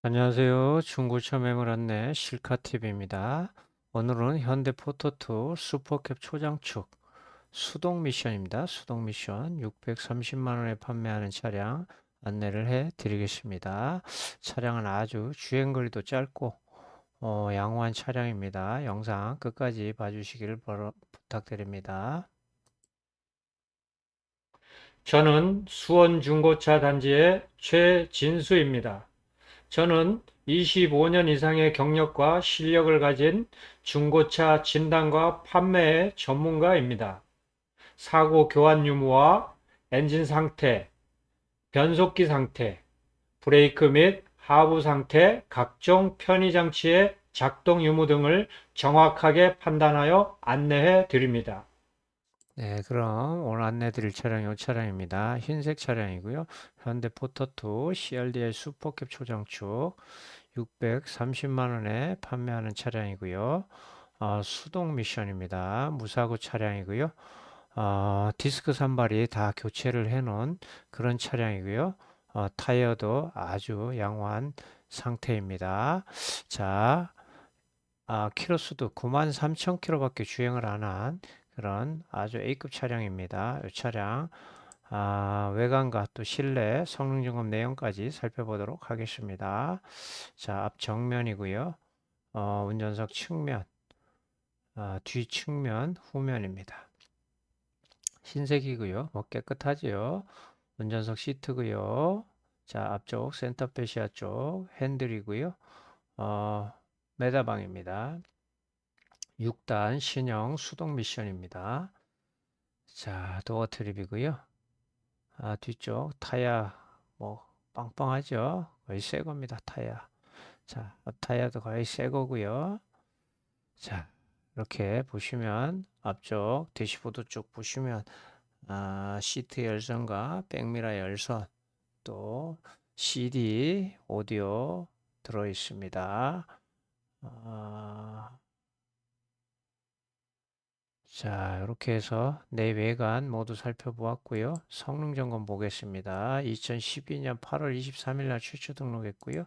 안녕하세요. 중고차 매물 안내 실카TV입니다. 오늘은 현대 포토2 슈퍼캡 초장축 수동 미션입니다. 수동 미션 630만 원에 판매하는 차량 안내를 해 드리겠습니다. 차량은 아주 주행거리도 짧고 어, 양호한 차량입니다. 영상 끝까지 바로 부탁드립니다. 저는 수원 중고차 단지의 최진수입니다. 저는 25년 이상의 경력과 실력을 가진 중고차 진단과 판매의 전문가입니다. 사고 교환 유무와 엔진 상태, 변속기 상태, 브레이크 및 하부 상태, 각종 편의 장치의 작동 유무 등을 정확하게 판단하여 안내해 드립니다. 네, 그럼 오늘 안내 드릴 차량이 이 차량입니다. 흰색 차량이고요. 현대 포터2 CRDI 슈퍼캡 초장축 630만 원에 판매하는 차량이고요. 어, 수동 미션입니다. 무사고 차량이고요. 어, 디스크 산발이 다 교체를 해 놓은 그런 차량이고요. 어, 타이어도 아주 양호한 상태입니다. 자, 아, 키로수도 93,000km밖에 주행을 안 한 그런 아주 A급 차량입니다. 이 차량 아, 외관과 또 실내 성능 점검 내용까지 살펴보도록 하겠습니다. 자, 앞 정면이고요. 어, 운전석 측면, 아, 뒤 측면, 후면입니다. 흰색이고요. 뭐 깨끗하지요. 운전석 시트고요. 자, 앞쪽 센터페시아 쪽 핸들이고요. 어, 메다방입니다. 6단 신형 수동 미션입니다. 자, 도어 트립이고요. 아, 뒤쪽 타야 뭐 빵빵하죠. 거의 새 겁니다. 타야. 자, 타야도 거의 새 거고요. 자, 이렇게 보시면 앞쪽 대시보드 쪽 보시면 아, 시트 열선과 백미러 열선 또 CD 오디오 들어 있습니다. 아, 자, 이렇게 해서 내외관 모두 살펴보았고요. 성능 점검 보겠습니다. 2012년 8월 23일 날 최초 등록했고요.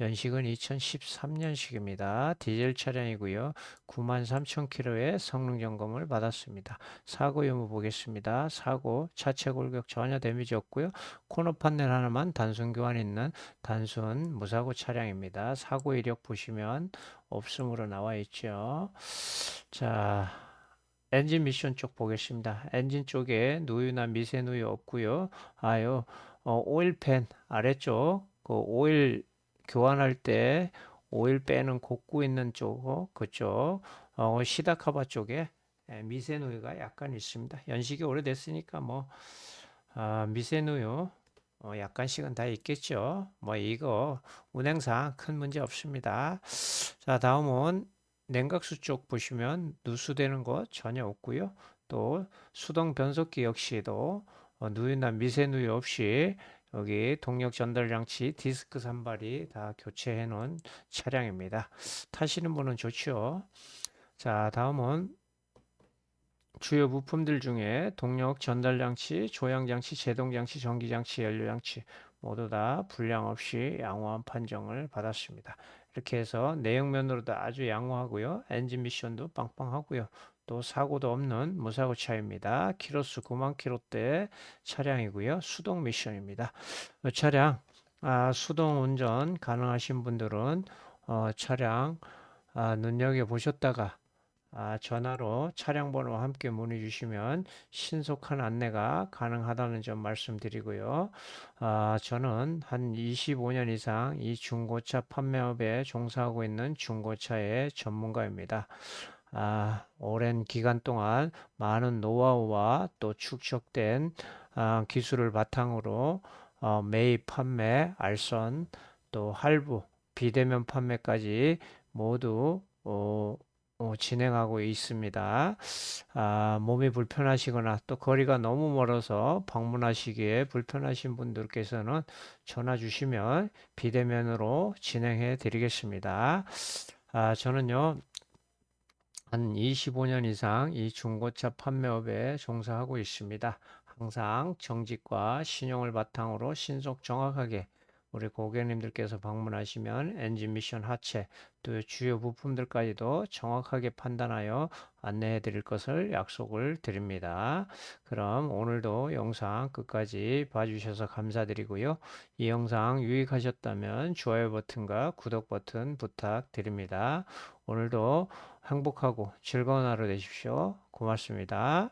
연식은 2013년식입니다. 디젤 차량이고요. 93,000km의 성능 점검을 받았습니다. 사고 유무 보겠습니다. 사고 차체 골격 전혀 데미지 없고요. 코너 판넬 하나만 단순 교환 있는 단순 무사고 차량입니다. 사고 이력 보시면 없음으로 나와 있죠. 자, 엔진 미션 쪽 보겠습니다. 엔진 쪽에 누유나 미세 누유 없고요. 아유, 어, 오일팬 아래쪽 그 오일 교환할 때 오일 빼는 곡구 있는 쪽 그쪽 어, 시다카바 쪽에 예, 미세 누유가 약간 있습니다. 연식이 오래됐으니까 뭐 아, 미세 누유 어, 약간씩은 다 있겠죠. 뭐 이거 운행상 큰 문제 없습니다. 자 다음은 냉각수 쪽 보시면 누수되는 것 전혀 없고요. 또 수동 변속기 역시도 어, 누유나 미세누유 없이 여기 동력 전달 장치 디스크 산발이 다 교체해 놓은 차량입니다. 타시는 분은 좋죠. 자, 다음은 주요 부품들 중에 동력 전달 장치, 조향 장치, 제동 장치, 전기 장치, 연료 장치 모두 다 불량 없이 양호한 판정을 받았습니다. 이렇게 해서 내용면으로도 아주 양호하고요. 엔진 미션도 빵빵하고요. 또 사고도 없는 무사고 차입니다. 키로수 9만 킬로대 차량이고요. 수동 미션입니다. 이 차량 아, 수동 운전 가능하신 분들은 어, 차량 아, 눈여겨 보셨다가 아, 전화로 차량 번호와 함께 문의 주시면 신속한 안내가 가능하다는 점 말씀드리고요. 아, 저는 한 25년 이상 이 중고차 판매업에 종사하고 있는 중고차의 전문가입니다. 아, 오랜 기간 동안 많은 노하우와 또 축적된 아, 기술을 바탕으로 어, 매입 판매, 알선, 또 할부, 비대면 판매까지 모두 어, 어, 진행하고 있습니다. 아, 몸이 불편하시거나 또 거리가 너무 멀어서 방문하시기에 불편하신 분들께서는 전화 주시면 비대면으로 진행해 드리겠습니다. 아, 저는요, 한 25년 이상 이 중고차 판매업에 종사하고 있습니다. 항상 정직과 신용을 바탕으로 신속 정확하게 우리 고객님들께서 방문하시면 엔진 미션 하체 또 주요 부품들까지도 정확하게 판단하여 안내해 드릴 것을 약속을 드립니다. 그럼 오늘도 영상 끝까지 봐주셔서 감사드리고요. 이 영상 유익하셨다면 좋아요 버튼과 구독 버튼 부탁드립니다. 오늘도 행복하고 즐거운 하루 되십시오. 고맙습니다.